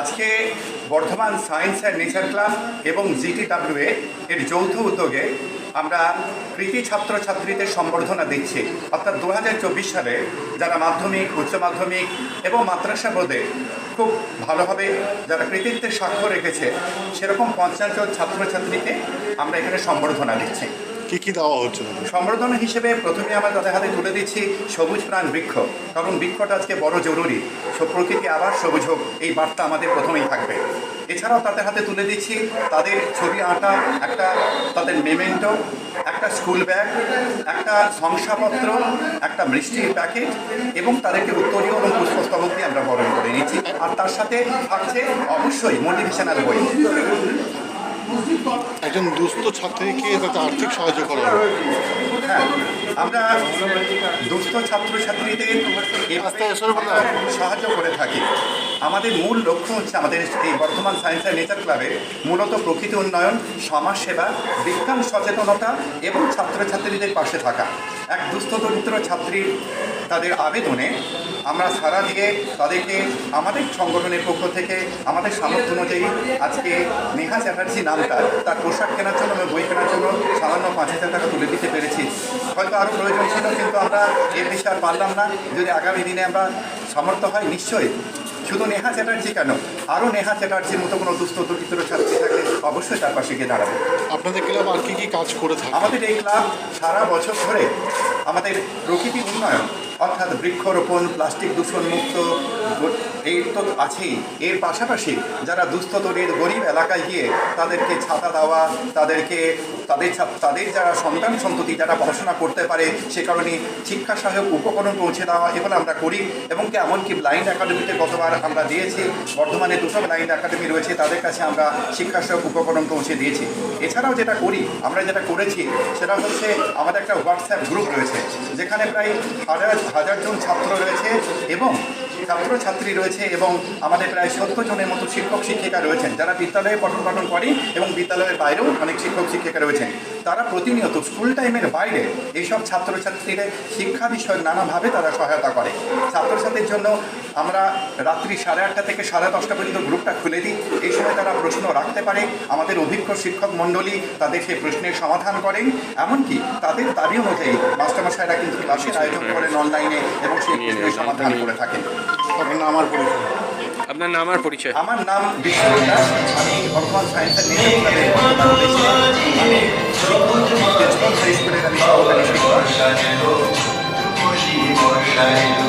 আজকে Bardhaman science and nature club এবং GTWA এর যৌথ উদ্যোগে আমরা কৃতি ছাত্রছাত্রীদের সম্বর্ধনা দিচ্ছি। অর্থাৎ দু হাজার চব্বিশ সালে যারা মাধ্যমিক, উচ্চ মাধ্যমিক এবং মাদ্রাসা বোর্ডে খুব ভালোভাবে যারা কৃতিত্বের স্বাক্ষর রেখেছে, সেরকম পঞ্চাশ জন ছাত্রছাত্রীকে আমরা এখানে সম্বর্ধনা দিচ্ছি। কি কি দেওয়া হচ্ছে? সম্বর্ধনা হিসেবে প্রথমে আমরা তাদের হাতে তুলে দিচ্ছি সবুজ প্রাণ বৃক্ষ। কারণ বৃক্ষটা আজকে বড় জরুরি। সব প্রকৃতি আবার সবুজ হোক, এই বার্তা আমাদের প্রথমেই থাকবে। এছাড়াও তাদের হাতে তুলে দিচ্ছি তাদের ছবি আঁটা একটা তাদের মেমেন্টো, একটা স্কুল ব্যাগ, একটা শংসাপত্র, একটা মিষ্টির প্যাকেট, এবং তাদেরকে উত্তরীয় এবং পুষ্পস্তবক দিয়ে আমরা বরণ করে নিচ্ছি। আর তার সাথে থাকছে অবশ্যই মোটিভেশনাল বই। একজন দুস্থ ছাত্রীকে তাতে আর্থিক সাহায্য করা হবে হ্যাঁ আমরা দুস্থ ছাত্রছাত্রীদের। সাহায্য করে থাকি আমাদের মূল লক্ষ্য হচ্ছে আমাদের এই বর্তমান সায়েন্স অ্যান্ড নেচার ক্লাবে মূলত প্রকৃতি উন্নয়ন, সমাজসেবা, বিজ্ঞান সচেতনতা এবং ছাত্রছাত্রীদের পাশে থাকা এক দুস্থ দরিদ্র ছাত্রীর তাদের আবেদনে আমরা সারা দিয়ে তাদেরকে আমাদের সংগঠনের পক্ষ থেকে আমাদের সামর্থ্য অনুযায়ী আজকে নেহা চ্যাটার্জি নামটা তার পোশাক কেনার জন্য এবং বই কেনার জন্য সামান্য পাঁচ হাজার টাকা তুলে দিতে পেরেছি। হয়তো আরও প্রয়োজন ছিল কিন্তু আমরা এর বিষয়ে আর পারলাম না। যদি আগামী দিনে আমরা সামর্থ্য হয় নিশ্চয়ই। শুধু নেহা চ্যাটার্জি কেন? আরও নেহা চ্যাটার্জির মতো কোনো দুস্থ দরিদ্র ছাত্রী থাকলে অবশ্যই তার পাশে গিয়ে দাঁড়াবে। আপনাদের ক্লাব আর কি কি কাজ করে থাকে? আমাদের এই ক্লাব সারা বছর ধরে আমাদের প্রকৃতি উন্নয়ন অর্থাৎ বৃক্ষরোপণ, প্লাস্টিক দূষণমুক্ত এই তো আছেই। এর পাশাপাশি যারা দুস্থতরের গরিব এলাকায় গিয়ে তাদেরকে ছাতা দেওয়া, তাদেরকে, তাদের তাদের যারা সন্তান সন্ততি, যারা পড়াশোনা করতে পারে, সে কারণে শিক্ষা সহায়ক উপকরণ পৌঁছে দেওয়া, এগুলো আমরা করি। এবং কি এমনকি ব্লাইন্ড একাডেমিতে গতবার আমরা দিয়েছি, বর্ধমানে দুটো ব্লাইন্ড একাডেমি রয়েছে, তাদের কাছে আমরা শিক্ষা সহায়ক উপকরণ পৌঁছে দিয়েছি। এছাড়াও যেটা করি, আমরা যেটা করেছি, সেটা হচ্ছে আমাদের একটা হোয়াটসঅ্যাপ গ্রুপ রয়েছে, যেখানে প্রায় হাজার হাজার জন ছাত্র রয়েছে এবং ছাত্রছাত্রী রয়েছে এবং আমাদের প্রায় সত্তর জনের মতো শিক্ষক শিক্ষিকা রয়েছেন। যারা বিদ্যালয়ে পঠন পাঠন করে এবং বিদ্যালয়ের বাইরেও অনেক শিক্ষক শিক্ষিকা রয়েছেন। তারা প্রতিনিয়ত স্কুল টাইমের বাইরে এইসব ছাত্রছাত্রীদের শিক্ষা বিষয়ক নানাভাবে তারা সহায়তা করে। ছাত্রছাত্রীর জন্য আমরা রাত্রি সাড়ে আটটা থেকে সাড়ে দশটা পর্যন্ত গ্রুপটা খুলে দিই। এই সময় তারা প্রশ্ন রাখতে পারে। আমাদের অভিজ্ঞ শিক্ষক মণ্ডলী তাদের সেই প্রশ্নের সমাধান করেন। এমনকি তাদের দাবি অনুযায়ী মাস্টারমশাইরা কিন্তু ক্লাসের আয়োজন করেন অনলাইনে এবং সেই প্রশ্নের সমাধান করে থাকেন। আপনার নাম আর পরিচয়? আপনার নাম আর পরিচয়? আমার নাম বিশ্বজিৎ দাস আমি বর্তমান সায়েন্স নেচার। আমি